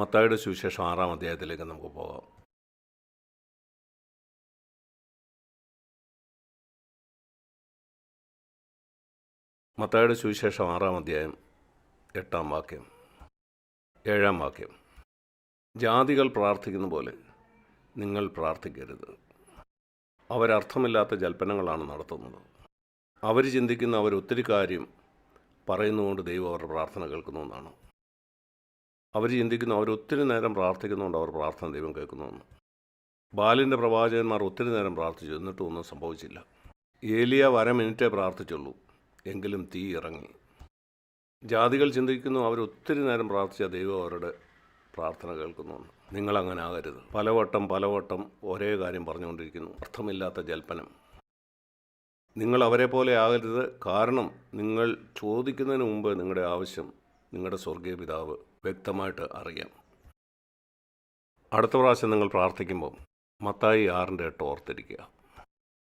മത്തായുടെ സുവിശേഷം ആറാം അധ്യായത്തിലേക്ക് നമുക്ക് പോകാം. മത്തായുടെ സുവിശേഷം ആറാം അധ്യായം എട്ടാം വാക്യം ഏഴാം വാക്യം. ജാതികൾ പ്രാർത്ഥിക്കുന്ന പോലെ നിങ്ങൾ പ്രാർത്ഥിക്കരുത്. അവരർത്ഥമില്ലാത്ത ജൽപ്പനങ്ങളാണ് നടത്തുന്നത്. അവർ ചിന്തിക്കുന്ന അവർ ഒത്തിരി കാര്യം പറയുന്നതുകൊണ്ട് ദൈവം അവരുടെ പ്രാർത്ഥന കേൾക്കുന്നു എന്നാണ്. അവർ ചിന്തിക്കുന്നു അവർ ഒത്തിരി നേരം പ്രാർത്ഥിക്കുന്നുണ്ട് അവർ പ്രാർത്ഥന ദൈവം കേൾക്കുന്നുവെന്ന്. ബാലിന്റെ പ്രവാചകന്മാർ ഒത്തിരി നേരം പ്രാർത്ഥിച്ചു എന്നിട്ടും ഒന്നും സംഭവിച്ചില്ല. ഏലിയ വര മിനിറ്റേ പ്രാർത്ഥിച്ചുള്ളൂ എങ്കിലും തീ ഇറങ്ങി. ജാതികൾ ചിന്തിക്കുന്നു അവർ ഒത്തിരി നേരം പ്രാർത്ഥിച്ച ദൈവം അവരുടെ പ്രാർത്ഥന കേൾക്കുന്നുവെന്ന്. നിങ്ങളങ്ങനെ ആകരുത്. പലവട്ടം പലവട്ടം ഒരേ കാര്യം പറഞ്ഞുകൊണ്ടിരിക്കുന്നു അർത്ഥമില്ലാത്ത ജൽപ്പനം. നിങ്ങൾ അവരെ പോലെ ആകരുത്. കാരണം നിങ്ങൾ ചോദിക്കുന്നതിന് മുമ്പ് നിങ്ങളുടെ ആവശ്യം നിങ്ങളുടെ സ്വർഗീയ പിതാവ് വ്യക്തമായിട്ട് അറിയാം. അടുത്ത പ്രാവശ്യം നിങ്ങൾ പ്രാർത്ഥിക്കുമ്പോൾ മത്തായി ആറിന്റെ എട്ട് ഓർത്തിരിക്കുക.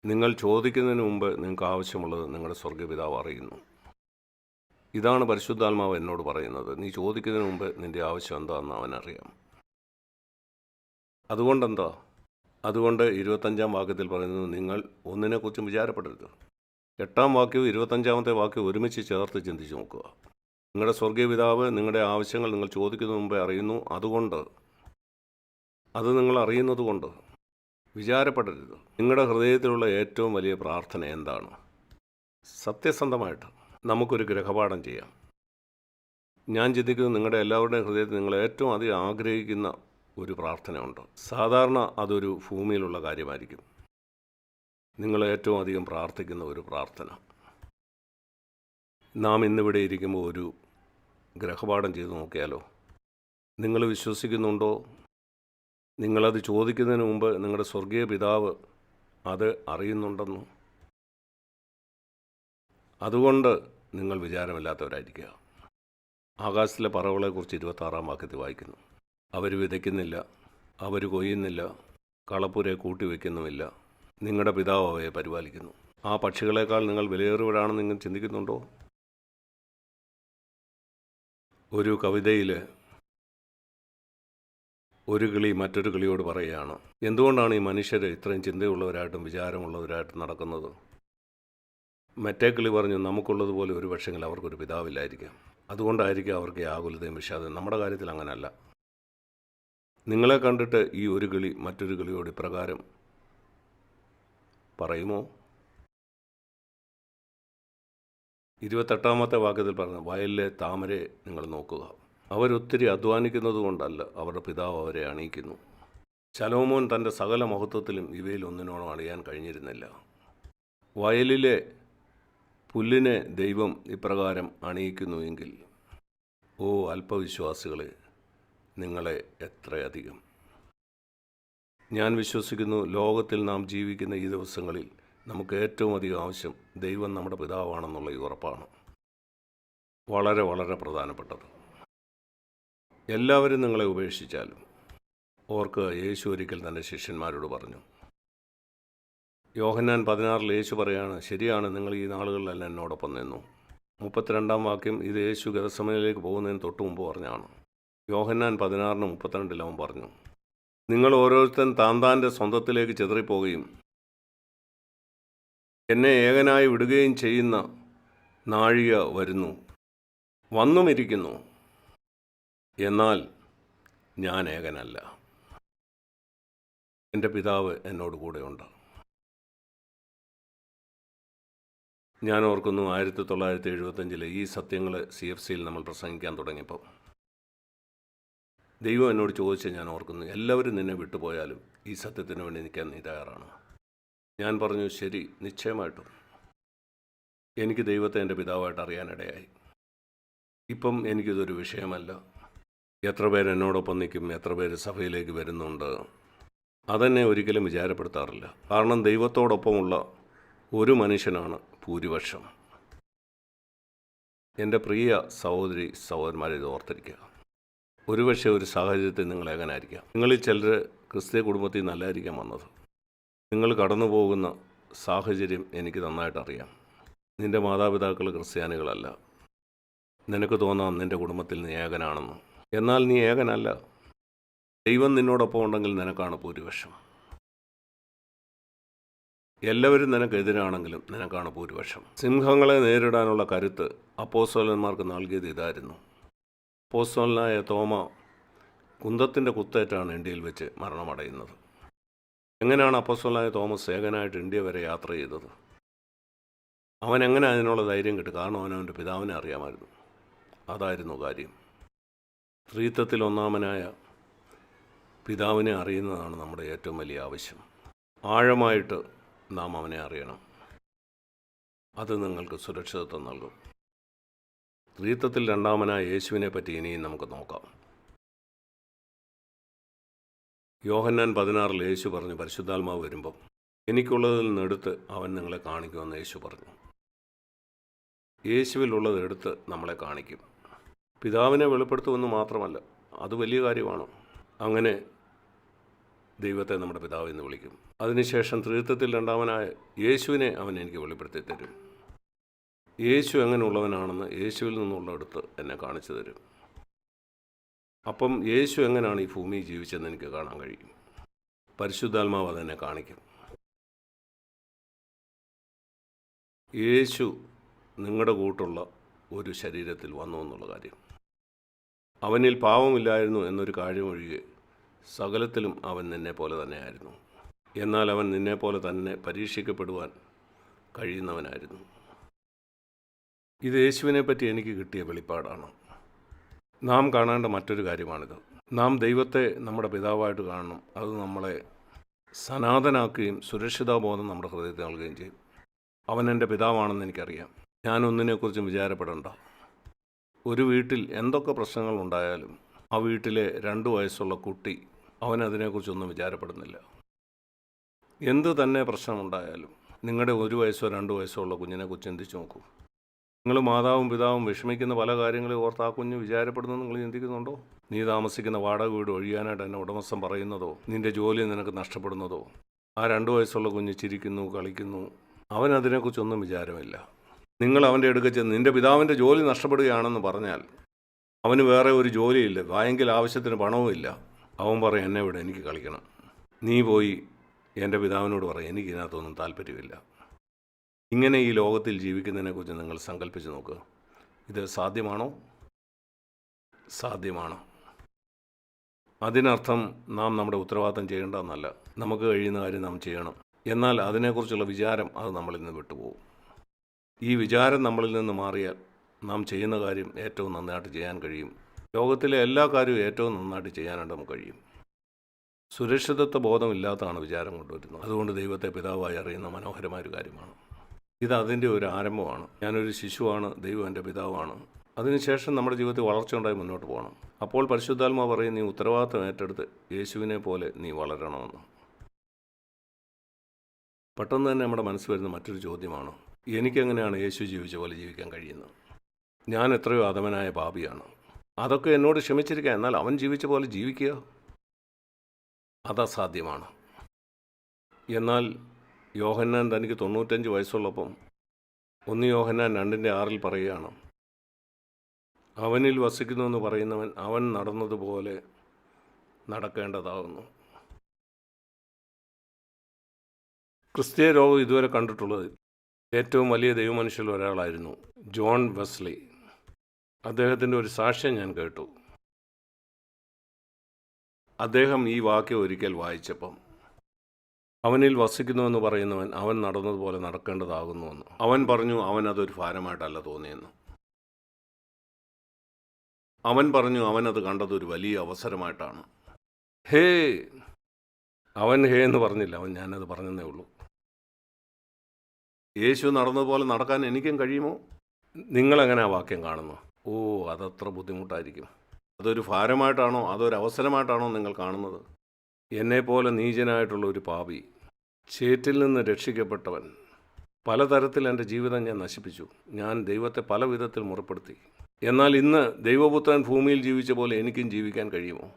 നിങ്ങൾ ചോദിക്കുന്നതിന് മുമ്പ് നിങ്ങൾക്ക് ആവശ്യമുള്ളത് നിങ്ങളുടെ സ്വർഗപിതാവ് അറിയുന്നു. ഇതാണ് പരിശുദ്ധാത്മാവ് എന്നോട് പറയുന്നത്. നീ ചോദിക്കുന്നതിന് മുമ്പ് നിന്റെ ആവശ്യം എന്താണെന്ന് അവനറിയാം അതുകൊണ്ടെന്താ? അതുകൊണ്ട് ഇരുപത്തഞ്ചാം വാക്യത്തിൽ പറയുന്നത് നിങ്ങൾ ഒന്നിനെക്കുറിച്ചും വിചാരപ്പെടരുത്. എട്ടാം വാക്യവും ഇരുപത്തഞ്ചാമത്തെ വാക്യവും ഒരുമിച്ച് ചേർത്ത് ചിന്തിച്ച് നോക്കുക. നിങ്ങളുടെ സ്വർഗീയ പിതാവ് നിങ്ങളുടെ ആവശ്യങ്ങൾ നിങ്ങൾ ചോദിക്കുന്ന മുമ്പേ അറിയുന്നു. അതുകൊണ്ട് അത് നിങ്ങൾ അറിയുന്നത് കൊണ്ട് വിചാരപ്പെടരുത്. നിങ്ങളുടെ ഹൃദയത്തിലുള്ള ഏറ്റവും വലിയ പ്രാർത്ഥന എന്താണ്? സത്യസന്ധമായിട്ട് നമുക്കൊരു ഗ്രഹപാഠം ചെയ്യാം. ഞാൻ ചിന്തിക്കുന്നത് നിങ്ങളുടെ എല്ലാവരുടെയും ഹൃദയത്തിൽ നിങ്ങൾ ഏറ്റവും അധികം ആഗ്രഹിക്കുന്ന ഒരു പ്രാർത്ഥനയുണ്ട് സാധാരണ അതൊരു ഭൂമിയിലുള്ള കാര്യമായിരിക്കും. നിങ്ങൾ ഏറ്റവും അധികം പ്രാർത്ഥിക്കുന്ന ഒരു പ്രാർത്ഥന. നാം ഇന്നിവിടെ ഇരിക്കുമ്പോൾ ഒരു ഗ്രഹപാഠം ചെയ്ത് നോക്കിയാലോ? നിങ്ങൾ വിശ്വസിക്കുന്നുണ്ടോ? നിങ്ങളത് ചോദിക്കുന്നതിന് മുമ്പ് നിങ്ങളുടെ സ്വർഗീയ പിതാവ് അത് അറിയുന്നുണ്ടെന്നു? അതുകൊണ്ട് നിങ്ങൾ വിചാരമില്ലാത്തവരായിരിക്കുക. ആകാശത്തിലെ പറവുകളെക്കുറിച്ച് ഇരുപത്താറാം വാക്യത്തിൽ വായിക്കുന്നു. അവർ വിതയ്ക്കുന്നില്ല അവർ കൊയ്യുന്നില്ല കളപ്പുരെ കൂട്ടിവെക്കുന്നുമില്ല. നിങ്ങളുടെ പിതാവ് അവയെ പരിപാലിക്കുന്നു. ആ പക്ഷികളെക്കാൾ നിങ്ങൾ വിലയേറിയവരാണെന്ന് നിങ്ങൾ ചിന്തിക്കുന്നുണ്ടോ? ഒരു കവിതയിൽ ഒരു കിളി മറ്റൊരു കിളിയോട് പറയുകയാണ്. എന്തുകൊണ്ടാണ് ഈ മനുഷ്യർ ഇത്രയും ചിന്തയുള്ളവരായിട്ടും വിചാരമുള്ളവരായിട്ടും നടക്കുന്നത്? മറ്റേ കിളി പറഞ്ഞു നമുക്കുള്ളതുപോലെ ഒരു പക്ഷെങ്കിൽ അവർക്കൊരു പിതാവില്ലായിരിക്കാം. അതുകൊണ്ടായിരിക്കും അവർക്ക് ആകുലതയും വിഷാദം നമ്മുടെ കാര്യത്തിൽ അങ്ങനല്ല. നിങ്ങളെ കണ്ടിട്ട് ഈ ഒരു കിളി മറ്റൊരു കിളിയോട് ഇപ്രകാരം പറയുമോ? ഇരുപത്തെട്ടാമത്തെ വാക്യത്തിൽ പറഞ്ഞ വയലിലെ താമരെ നിങ്ങൾ നോക്കുക. അവരൊത്തിരി അധ്വാനിക്കുന്നത് കൊണ്ടല്ല അവരുടെ പിതാവ് അവരെ അണിയിക്കുന്നു. ശലോമോൻ തന്റെ സകല മഹത്വത്തിലും ഇവയിൽ ഒന്നിനോളം അണിയാൻ കഴിഞ്ഞിരുന്നില്ല. വയലിലെ പുല്ലിനെ ദൈവം ഇപ്രകാരം അണിയിക്കുന്നുവെങ്കിൽ ഓ അല്പവിശ്വാസികളെ നിങ്ങളെ എത്രയധികം. ഞാൻ വിശ്വസിക്കുന്നു ലോകത്തിൽ നാം ജീവിക്കുന്ന ഈ ദിവസങ്ങളിൽ നമുക്ക് ഏറ്റവും അധികം ആവശ്യം ദൈവം നമ്മുടെ പിതാവാണെന്നുള്ള ഈ ഉറപ്പാണ്. വളരെ വളരെ പ്രധാനപ്പെട്ടത്. എല്ലാവരും നിങ്ങളെ ഉപേക്ഷിച്ചാലും ഓർക്ക് യേശു ഒരിക്കൽ തന്റെ ശിഷ്യന്മാരോട് പറഞ്ഞു യോഹന്നാൻ പതിനാറിൽ യേശു പറയാണ് ശരിയാണ് നിങ്ങൾ ഈ നാളുകളിലെല്ലാം എന്നോടൊപ്പം നിന്നു. മുപ്പത്തിരണ്ടാം വാക്യം ഇത് യേശു ഗതസമയിലേക്ക് പോകുന്നതിന് തൊട്ട് മുമ്പ് പറഞ്ഞാണ്. യോഹന്നാൻ പതിനാറിന് മുപ്പത്തിരണ്ടിൽ അവൻ പറഞ്ഞു നിങ്ങൾ ഓരോരുത്തൻ താൻ താന്റെ സ്വന്തത്തിലേക്ക് ചെതറിപ്പോവുകയും എന്നെ ഏകനായി വിടുകയും ചെയ്യുന്ന നാഴിക വരുന്നു. വന്നുമിരിക്കുന്നു. എന്നാൽ ഞാൻ ഏകനല്ല. എന്റെ പിതാവ് എന്നോട് കൂടെയുണ്ട്. ഞാൻ ഓർക്കുന്നു ആയിരത്തി തൊള്ളായിരത്തി എഴുപത്തഞ്ചിലെ ഈ സത്യങ്ങൾ സി എഫ് സിയിൽ നമ്മൾ പ്രസംഗിക്കാൻ തുടങ്ങിയപ്പോൾ. ദൈവം എന്നോട് ചോദിച്ച ഞാൻ ഓർക്കുന്നു എല്ലാവരും നിന്നെ വിട്ടുപോയാലും ഈ സത്യത്തിന് വേണ്ടി നിൽക്കാൻ നീ തയ്യാറാണ്. ഞാൻ പറഞ്ഞു ശരി നിശ്ചയമായിട്ടും. എനിക്ക് ദൈവത്തെ എന്റെ പിതാവായിട്ട് അറിയാനിടയായി. ഇപ്പം എനിക്കിതൊരു വിഷയമല്ല. എത്ര പേര് എന്നോടൊപ്പം നിൽക്കും എത്ര പേര് സഭയിലേക്ക് വരുന്നുണ്ട് അതെന്നെ ഒരിക്കലും വിചാരപ്പെടുത്താറില്ല. കാരണം ദൈവത്തോടൊപ്പമുള്ള ഒരു മനുഷ്യനാണ് ഭൂരിപക്ഷം. എന്റെ പ്രിയ സഹോദരി സഹോദരന്മാരെ ഇത് ഓർത്തിരിക്കുക. ഒരുപക്ഷെ ഒരു സാഹചര്യത്തിൽ നിങ്ങൾ ഏകനായിരിക്കാം നിങ്ങളിൽ ചിലർ ക്രിസ്തീയ കുടുംബത്തിൽ നല്ലതായിരിക്കാം വന്നത്. നിങ്ങൾ കടന്നു പോകുന്ന സാഹചര്യം എനിക്ക് നന്നായിട്ട് അറിയാം നിന്റെ മാതാപിതാക്കൾ ക്രിസ്ത്യാനികളല്ല. നിനക്ക് തോന്നാം നിന്റെ കുടുംബത്തിൽ നീ ഏകനാണെന്ന്. എന്നാൽ നീ ഏകനല്ല. ദൈവം നിന്നോടൊപ്പം ഉണ്ടെങ്കിൽ നിനക്കാണ് ഭൂരിപക്ഷം. എല്ലാവരും നിനക്കെതിരാണെങ്കിലും നിനക്കാണ് ഭൂരിപക്ഷം. സിംഹങ്ങളെ നേരിടാനുള്ള കരുത്ത് അപ്പോസ്തലന്മാർക്ക് നൽകിയത് ഇതായിരുന്നു. അപ്പോസ്തലനായ തോമ കുന്തത്തിന്റെ കുത്തേറ്റാണ് ഇന്ത്യയിൽ വെച്ച് മരണമടയുന്നത്. എങ്ങനെയാണ് അപ്പസ്വലായ തോമസ് ഏകനായിട്ട് ഇന്ത്യ വരെ യാത്ര ചെയ്തത്? അവൻ എങ്ങനെ അതിനുള്ള ധൈര്യം കിട്ടും? കാരണം അവൻ അവന്റെ പിതാവിനെ അറിയാമായിരുന്നു. അതായിരുന്നു കാര്യം. സ്ത്രീത്വത്തിൽ ഒന്നാമനായ പിതാവിനെ അറിയുന്നതാണ് നമ്മുടെ ഏറ്റവും വലിയ ആവശ്യം. ആഴമായിട്ട് നാം അവനെ അറിയണം. അത് നിങ്ങൾക്ക് സുരക്ഷിതത്വം നൽകും. സ്ത്രീത്വത്തിൽ രണ്ടാമനായ യേശുവിനെ പറ്റി ഇനിയും നമുക്ക് നോക്കാം. യോഹന്നാൻ പതിനാറിൽ യേശു പറഞ്ഞു പരിശുദ്ധാത്മാവ് വരുമ്പം എനിക്കുള്ളതിൽ നിന്നെടുത്ത് അവൻ നിങ്ങളെ കാണിക്കുമെന്ന് യേശു പറഞ്ഞു. യേശുവിലുള്ളത് എടുത്ത് നമ്മളെ കാണിക്കും. പിതാവിനെ വെളിപ്പെടുത്തുമെന്ന് മാത്രമല്ല അത് വലിയ കാര്യമാണ്. അങ്ങനെ ദൈവത്തെ നമ്മുടെ പിതാവ് എന്ന് വിളിക്കും. അതിനുശേഷം ത്രിത്വത്തിൽ രണ്ടാമനായ യേശുവിനെ അവൻ എനിക്ക് വെളിപ്പെടുത്തി തരും. യേശു എങ്ങനെയുള്ളവനാണെന്ന് യേശുവിൽ നിന്നുള്ള എടുത്ത് എന്നെ കാണിച്ചു തരും. അപ്പം യേശു എങ്ങനെയാണ് ഈ ഭൂമിയിൽ ജീവിച്ചതെന്ന് എനിക്ക് കാണാൻ കഴിയും? പരിശുദ്ധാത്മാവ് അതെന്നെ കാണിക്കും. യേശു നിങ്ങളുടെ കൂട്ടുള്ള ഒരു ശരീരത്തിൽ വന്നു എന്നുള്ള കാര്യം. അവനിൽ പാവമില്ലായിരുന്നു എന്നൊരു കാര്യമൊഴികെ സകലത്തിലും അവൻ നിന്നെ പോലെ തന്നെയായിരുന്നു. എന്നാൽ അവൻ നിന്നെ പോലെ തന്നെ പരീക്ഷിക്കപ്പെടുവാൻ കഴിയുന്നവനായിരുന്നു. ഇത് യേശുവിനെ പറ്റി എനിക്ക് കിട്ടിയ വെളിപ്പാടാണ്. നാം കാണേണ്ട മറ്റൊരു കാര്യമാണിത്. നാം ദൈവത്തെ നമ്മുടെ പിതാവായിട്ട് കാണണം. അത് നമ്മളെ സനാതനാക്കുകയും സുരക്ഷിതാബോധം നമ്മുടെ ഹൃദയത്തിൽ നൽകുകയും ചെയ്യും. അവൻ എന്റെ പിതാവാണെന്ന് എനിക്കറിയാം. ഞാൻ ഒന്നിനെക്കുറിച്ചും വിചാരപ്പെടേണ്ട. ഒരു വീട്ടിൽ എന്തൊക്കെ പ്രശ്നങ്ങൾ ഉണ്ടായാലും ആ വീട്ടിലെ രണ്ട് വയസ്സുള്ള കുട്ടി അവൻ അതിനെക്കുറിച്ചൊന്നും വിചാരപ്പെടുന്നില്ല. എന്ത് തന്നെ പ്രശ്നമുണ്ടായാലും നിങ്ങളുടെ ഒരു വയസ്സോ രണ്ട് വയസ്സോ ഉള്ള കുഞ്ഞിനെക്കുറിച്ച് ചിന്തിച്ച് നോക്കൂ. നിങ്ങൾ മാതാവും പിതാവും വിഷമിക്കുന്ന പല കാര്യങ്ങളെ ഓർത്ത് ആ കുഞ്ഞ് വിചാരപ്പെടുന്നത് നിങ്ങൾ ചിന്തിക്കുന്നുണ്ടോ? നീ താമസിക്കുന്ന വാടക വീട് ഒഴിയാനായിട്ട് എന്നെ ഉടമസ്ഥൻ പറയുന്നതോ? നിന്റെ ജോലി നിനക്ക് നഷ്ടപ്പെടുന്നതോ? ആ രണ്ടു വയസ്സുള്ള കുഞ്ഞ് ചിരിക്കുന്നു കളിക്കുന്നു. അവൻ അതിനെക്കുറിച്ചൊന്നും വിചാരമില്ല. നിങ്ങൾ അവന്റെ അടുക്ക ചെന്ന് നിന്റെ പിതാവിന്റെ ജോലി നഷ്ടപ്പെടുകയാണെന്ന് പറഞ്ഞാൽ അവന് വേറെ ഒരു ജോലിയില്ല ബാങ്കിൽ ആവശ്യത്തിന് പണവുമില്ല അവൻ പറയും എന്നെ ഇവിടെ എനിക്ക് കളിക്കണം. നീ പോയി എന്റെ പിതാവിനോട് പറയും എനിക്കിതിനകത്തൊന്നും താല്പര്യമില്ല. ഇങ്ങനെ ഈ ലോകത്തിൽ ജീവിക്കുന്നതിനെക്കുറിച്ച് നിങ്ങൾ സങ്കല്പിച്ച് നോക്കുക ഇത് സാധ്യമാണോ? സാധ്യമാണ്. അതിനർത്ഥം നാം നമ്മുടെ ഉത്തരവാദിത്തം ചെയ്യേണ്ടതെന്നല്ല. നമുക്ക് കഴിയുന്ന കാര്യം നാം ചെയ്യണം. എന്നാൽ അതിനെക്കുറിച്ചുള്ള വിചാരം അത് നമ്മളിൽ നിന്ന് വിട്ടുപോകും. ഈ വിചാരം നമ്മളിൽ നിന്ന് മാറിയാൽ നാം ചെയ്യുന്ന കാര്യം ഏറ്റവും നന്നായിട്ട് ചെയ്യാൻ കഴിയും. ലോകത്തിലെ എല്ലാ കാര്യവും ഏറ്റവും നന്നായിട്ട് ചെയ്യാനായിട്ട് നമുക്ക് കഴിയും. സുരക്ഷിതത്വ ബോധമില്ലാത്തതാണ് വിചാരം കൊണ്ടുവരുന്നത്. അതുകൊണ്ട് ദൈവത്തെ പിതാവായി അറിയുന്ന മനോഹരമായൊരു കാര്യമാണ്. ഇത് അതിന്റെ ഒരു ആരംഭമാണ്. ഞാനൊരു ശിശുവാണ് ദൈവം എന്റെ പിതാവാണ്. അതിനുശേഷം നമ്മുടെ ജീവിതത്തിൽ വളർച്ച ഉണ്ടായി മുന്നോട്ട് പോകണം. അപ്പോൾ പരിശുദ്ധാത്മ പറയും നീ ഉത്തരവാദിത്തം ഏറ്റെടുത്ത് യേശുവിനെ പോലെ നീ വളരണമെന്ന്. പെട്ടെന്ന് തന്നെ നമ്മുടെ മനസ്സ് വരുന്ന മറ്റൊരു ചോദ്യമാണ് എനിക്കെങ്ങനെയാണ് യേശു ജീവിച്ച പോലെ ജീവിക്കാൻ കഴിയുന്നത്? ഞാൻ എത്രയോ അധമനായ പാപിയാണ്. അതൊക്കെ എന്നോട് ക്ഷമിച്ചിരിക്കുക എന്നാൽ അവൻ ജീവിച്ച പോലെ ജീവിക്കുക? അതസാധ്യമാണ്. എന്നാൽ യോഹന്നാൻ തനിക്ക് തൊണ്ണൂറ്റഞ്ച് വയസ്സുള്ളപ്പം ഒന്ന് യോഹന്നാൻ രണ്ടിന്റെ ആറിൽ പറയുകയാണ് അവനിൽ വസിക്കുന്നു എന്ന് പറയുന്നവൻ അവൻ നടന്നതുപോലെ നടക്കേണ്ടതാകുന്നു ക്രിസ്തീയ രോഗം ഇതുവരെ കണ്ടിട്ടുള്ളത് ഏറ്റവും വലിയ ദൈവമനുഷ്യരിൽ ഒരാളായിരുന്നു ജോൺ വെസ്ലി. അദ്ദേഹത്തിന്റെ ഒരു സാക്ഷ്യം ഞാൻ കേട്ടു. അദ്ദേഹം ഈ വാക്യം ഒരിക്കൽ വായിച്ചപ്പം അവനിൽ വസിക്കുന്നുവെന്ന് പറയുന്നവൻ അവൻ നടന്നതുപോലെ നടക്കേണ്ടതാകുന്നുവെന്ന്. അവൻ പറഞ്ഞു അവൻ അതൊരു ഭാരമായിട്ടല്ല തോന്നിയെന്ന്. അവൻ പറഞ്ഞു അവൻ അത് കണ്ടത് ഒരു വലിയ അവസരമായിട്ടാണ്. ഹേ അവൻ ഹേ എന്ന് പറഞ്ഞില്ല. അവൻ ഞാനത് പറഞ്ഞതേ ഉള്ളൂ. യേശു നടന്നതുപോലെ നടക്കാൻ എനിക്കും കഴിയുമോ? നിങ്ങളെങ്ങനെ ആ വാക്യം കാണുന്നു? ഓ അതത്ര ബുദ്ധിമുട്ടായിരിക്കും. അതൊരു ഭാരമായിട്ടാണോ അതൊരു അവസരമായിട്ടാണോ നിങ്ങൾ കാണുന്നത്? എന്നെപ്പോലെ നീചനായിട്ടുള്ള ഒരു പാപി ചേറ്റിൽ നിന്ന് രക്ഷിക്കപ്പെട്ടവൻ. പലതരത്തിൽ എന്റെ ജീവിതം ഞാൻ നശിപ്പിച്ചു. ഞാൻ ദൈവത്തെ പല വിധത്തിൽ മുറപ്പെടുത്തി. എന്നാൽ ഇന്ന് ദൈവപുത്രൻ ഭൂമിയിൽ ജീവിച്ച പോലെ എനിക്കും ജീവിക്കാൻ കഴിയുമോ?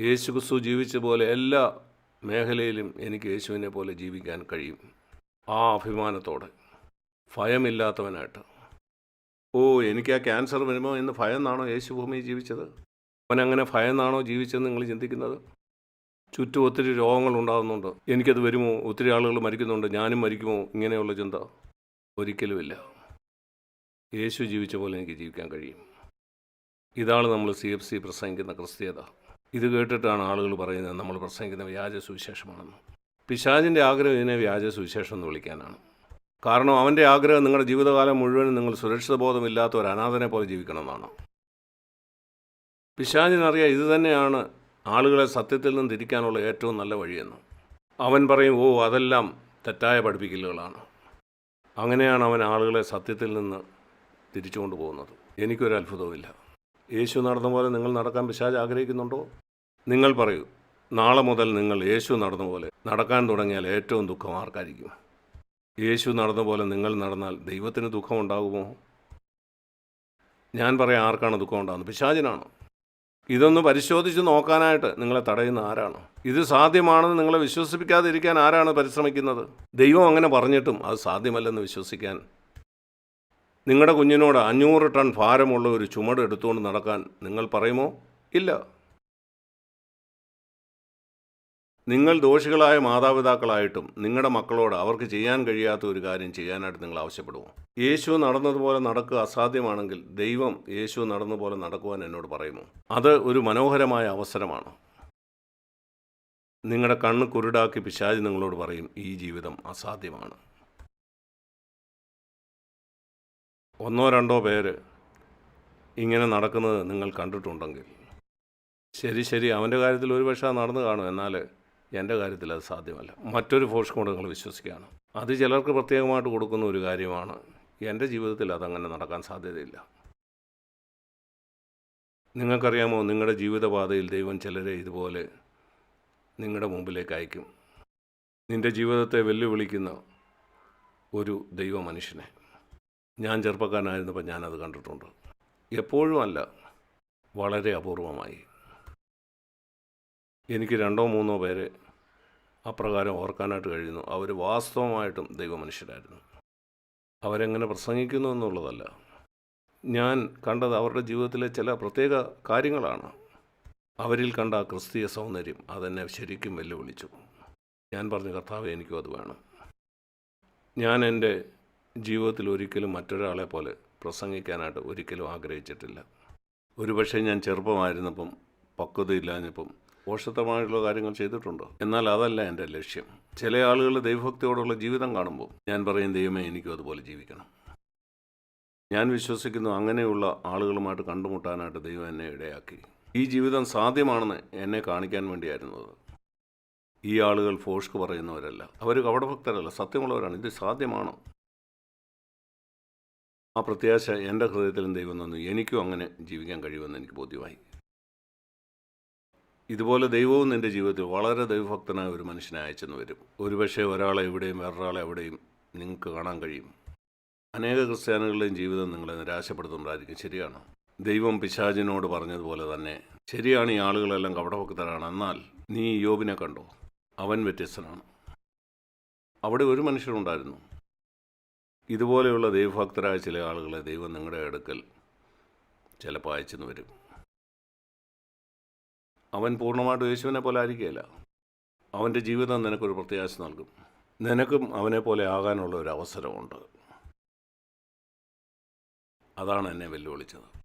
യേശു ക്രിസ്തു ജീവിച്ച പോലെ എല്ലാ മേഖലയിലും എനിക്ക് യേശുവിനെ പോലെ ജീവിക്കാൻ കഴിയും. ആ അഭിമാനത്തോടെ. ഭയമില്ലാത്തവനായിട്ട്. ഓ എനിക്ക് ആ ക്യാൻസർ വരുമോ എന്ന് ഭയം എന്നാണോ യേശു ഭൂമിയിൽ ജീവിച്ചത്? അവനങ്ങനെ ഭയന്നാണോ ജീവിച്ചെന്ന് നിങ്ങൾ ചിന്തിക്കുന്നത്? ചുറ്റും ഒത്തിരി രോഗങ്ങൾ ഉണ്ടാകുന്നുണ്ട്. എനിക്കത് വരുമോ? ഒത്തിരി ആളുകൾ മരിക്കുന്നുണ്ട്. ഞാനും മരിക്കുമോ? ഇങ്ങനെയുള്ള ചിന്ത ഒരിക്കലുമില്ല. യേശു ജീവിച്ച പോലെ എനിക്ക് ജീവിക്കാൻ കഴിയും. ഇതാണ് നമ്മൾ സി എഫ് സി പ്രസംഗിക്കുന്ന ക്രിസ്തീയത. ഇത് കേട്ടിട്ടാണ് ആളുകൾ പറയുന്നത് നമ്മൾ പ്രസംഗിക്കുന്ന വ്യാജ സുവിശേഷമാണെന്ന്. പിശാജിന്റെ ആഗ്രഹം ഇതിനെ വ്യാജ സുവിശേഷം എന്ന് വിളിക്കാനാണ്. കാരണം അവന്റെ ആഗ്രഹം നിങ്ങളുടെ ജീവിതകാലം മുഴുവനും നിങ്ങൾ സുരക്ഷിത ബോധമില്ലാത്ത ഒരു അനാഥനെ പോലെ ജീവിക്കണമെന്നാണ്. പിശാജിനറിയാം ഇത് തന്നെയാണ് ആളുകളെ സത്യത്തിൽ നിന്ന് തിരിക്കാനുള്ള ഏറ്റവും നല്ല വഴിയെന്ന്. അവൻ പറയും ഓ അതെല്ലാം തെറ്റായ പഠിപ്പിക്കലുകളാണ്. അങ്ങനെയാണ് അവൻ ആളുകളെ സത്യത്തിൽ നിന്ന് തിരിച്ചുകൊണ്ട് പോകുന്നത്. എനിക്കൊരു അത്ഭുതവുമില്ല. യേശു നടന്ന പോലെ നിങ്ങൾ നടക്കാൻ പിശാജ് ആഗ്രഹിക്കുന്നുണ്ടോ? നിങ്ങൾ പറയൂ നാളെ മുതൽ നിങ്ങൾ യേശു നടന്ന പോലെ നടക്കാൻ തുടങ്ങിയാൽ ഏറ്റവും ദുഃഖം ആർക്കായിരിക്കും? യേശു നടന്ന പോലെ നിങ്ങൾ നടന്നാൽ ദൈവത്തിന് ദുഃഖം ഉണ്ടാകുമോ ഞാൻ പറയാം ആർക്കാണ് ദുഃഖം ഉണ്ടാകുന്നത് പിശാചിനാണ്? ഇതൊന്ന് പരിശോധിച്ച് നോക്കാനായിട്ട് നിങ്ങളെ തടയുന്ന ആരാണോ? ഇത് സാധ്യമാണെന്ന് നിങ്ങളെ വിശ്വസിപ്പിക്കാതിരിക്കാൻ ആരാണ് പരിശ്രമിക്കുന്നത്? ദൈവം അങ്ങനെ പറഞ്ഞിട്ടും അത് സാധ്യമല്ലെന്ന് വിശ്വസിക്കാൻ. നിങ്ങളുടെ കുഞ്ഞിനോട് അഞ്ഞൂറ് ടൺ ഭാരമുള്ള ഒരു ചുമട് എടുത്തുകൊണ്ട് നടക്കാൻ നിങ്ങൾ പറയുമോ? ഇല്ല. നിങ്ങൾ ദോഷികളായ മാതാപിതാക്കളായിട്ടും നിങ്ങളുടെ മക്കളോട് അവർക്ക് ചെയ്യാൻ കഴിയാത്ത ഒരു കാര്യം ചെയ്യാനായിട്ട് നിങ്ങൾ ആവശ്യപ്പെടുമോ യേശു നടന്നതുപോലെ നടക്കുക അസാധ്യമാണെങ്കിൽ ദൈവം യേശു നടന്നതുപോലെ നടക്കുവാൻ എന്നോട് പറയുമോ? അത് ഒരു മനോഹരമായ അവസരമാണ്. നിങ്ങളുടെ കണ്ണ് കുരുടാക്കി പിശാജ് നിങ്ങളോട് പറയും ഈ ജീവിതം അസാധ്യമാണ്. ഒന്നോ രണ്ടോ പേര് ഇങ്ങനെ നടക്കുന്നത് നിങ്ങൾ കണ്ടിട്ടുണ്ടെങ്കിൽ ശരി ശരി അവന്റെ കാര്യത്തിൽ ഒരു പക്ഷേ നടന്നു കാണും. എന്നാൽ എന്റെ കാര്യത്തിൽ അത് സാധ്യമല്ല. മറ്റൊരു ഫോഴ്സ് കൊണ്ട് നിങ്ങൾ വിശ്വസിക്കുകയാണ്. അത് ചിലർക്ക് പ്രത്യേകമായിട്ട് കൊടുക്കുന്ന ഒരു കാര്യമാണ്. എന്റെ ജീവിതത്തിൽ അതങ്ങനെ നടക്കാൻ സാധ്യതയില്ല. നിങ്ങൾക്കറിയാമോ നിങ്ങളുടെ ജീവിതപാതയിൽ ദൈവം ചിലരെ ഇതുപോലെ നിങ്ങളുടെ മുമ്പിലേക്ക് അയക്കും. നിന്റെ ജീവിതത്തെ വെല്ലുവിളിക്കുന്ന ഒരു ദൈവ മനുഷ്യനെ. ഞാൻ ചെറുപ്പക്കാരനായിരുന്നപ്പോൾ ഞാനത് കണ്ടിട്ടുണ്ട്. എപ്പോഴും അല്ല വളരെ അപൂർവമായി. എനിക്ക് രണ്ടോ മൂന്നോ പേരെ അപ്രകാരം ഓർക്കാനായിട്ട് കഴിയുന്നു. അവർ വാസ്തവമായിട്ടും ദൈവമനുഷ്യരായിരുന്നു. അവരെങ്ങനെ പ്രസംഗിക്കുന്നു എന്നുള്ളതല്ല. ഞാൻ കണ്ടത് അവരുടെ ജീവിതത്തിലെ ചില പ്രത്യേക കാര്യങ്ങളാണ്. അവരിൽ കണ്ട ആ ക്രിസ്തീയ സൗന്ദര്യം അതെന്നെ ശരിക്കും വെല്ലുവിളിച്ചു. ഞാൻ പറഞ്ഞു കർത്താവ് എനിക്കും അത് വേണം. ഞാൻ എന്റെ ജീവിതത്തിൽ ഒരിക്കലും മറ്റൊരാളെ പോലെ പ്രസംഗിക്കാനായിട്ട് ഒരിക്കലും ആഗ്രഹിച്ചിട്ടില്ല. ഒരുപക്ഷെ ഞാൻ ചെറുപ്പമായിരുന്നപ്പം പക്വതയില്ലാഞ്ഞപ്പം പോഷത്തമായിട്ടുള്ള കാര്യങ്ങൾ ചെയ്തിട്ടുണ്ടോ? എന്നാൽ അതല്ല എന്റെ ലക്ഷ്യം. ചില ആളുകൾ ദൈവഭക്തിയോടുള്ള ജീവിതം കാണുമ്പോൾ ഞാൻ പറയും ദൈവമേ എനിക്കും അതുപോലെ ജീവിക്കണം. ഞാൻ വിശ്വസിക്കുന്നു അങ്ങനെയുള്ള ആളുകളുമായിട്ട് കണ്ടുമുട്ടാനായിട്ട് ദൈവം എന്നെ ഇടയാക്കി. ഈ ജീവിതം സാധ്യമാണെന്ന് എന്നെ കാണിക്കാൻ വേണ്ടിയായിരുന്നത്. ഈ ആളുകൾ ഫോഷ്ക്ക് പറയുന്നവരല്ല. അവർ കവടഭക്തരല്ല സത്യമുള്ളവരാണ്. ഇത് സാധ്യമാണോ? ആ പ്രത്യാശ എന്റെ ഹൃദയത്തിലും ദൈവം തന്നു. എനിക്കും അങ്ങനെ ജീവിക്കാൻ കഴിയുമെന്ന് എനിക്ക് ബോധ്യമായി. ഇതുപോലെ ദൈവവും നിന്റെ ജീവിതത്തിൽ വളരെ ദൈവഭക്തനായ ഒരു മനുഷ്യനെ അയച്ചെന്ന് വരും. ഒരുപക്ഷെ ഒരാളെ എവിടെയും വേറൊരാളെ എവിടെയും നിങ്ങൾക്ക് കാണാൻ കഴിയും. അനേക ക്രിസ്ത്യാനികളുടെയും ജീവിതം നിങ്ങളെ നിരാശപ്പെടുത്തുന്നതായിരിക്കും ശരിയാണോ? ദൈവം പിശാചിനോട് പറഞ്ഞതുപോലെ തന്നെ ശരിയാണ് ഈ ആളുകളെല്ലാം കപടഭക്തരാണ്. എന്നാൽ നീ യോബിനെ കണ്ടോ? അവൻ വ്യത്യസ്തനാണ്. അവിടെ ഒരു മനുഷ്യനുണ്ടായിരുന്നു. ഇതുപോലെയുള്ള ദൈവഭക്തരായ ചില ആളുകളെ ദൈവം നിങ്ങളുടെ അടുക്കൽ ചിലപ്പോൾ അയച്ചെന്ന് വരും. അവൻ പൂർണമായിട്ട് യേശുവിനെ പോലെ ആയിരിക്കുകയില്ല. അവന്റെ ജീവിതം നിനക്കൊരു പ്രത്യാശ നൽകും. നിനക്കും അവനെ പോലെ ആകാനുള്ള ഒരു അവസരമുണ്ട്. അതാണ് എന്നെ വെല്ലുവിളിച്ചത്.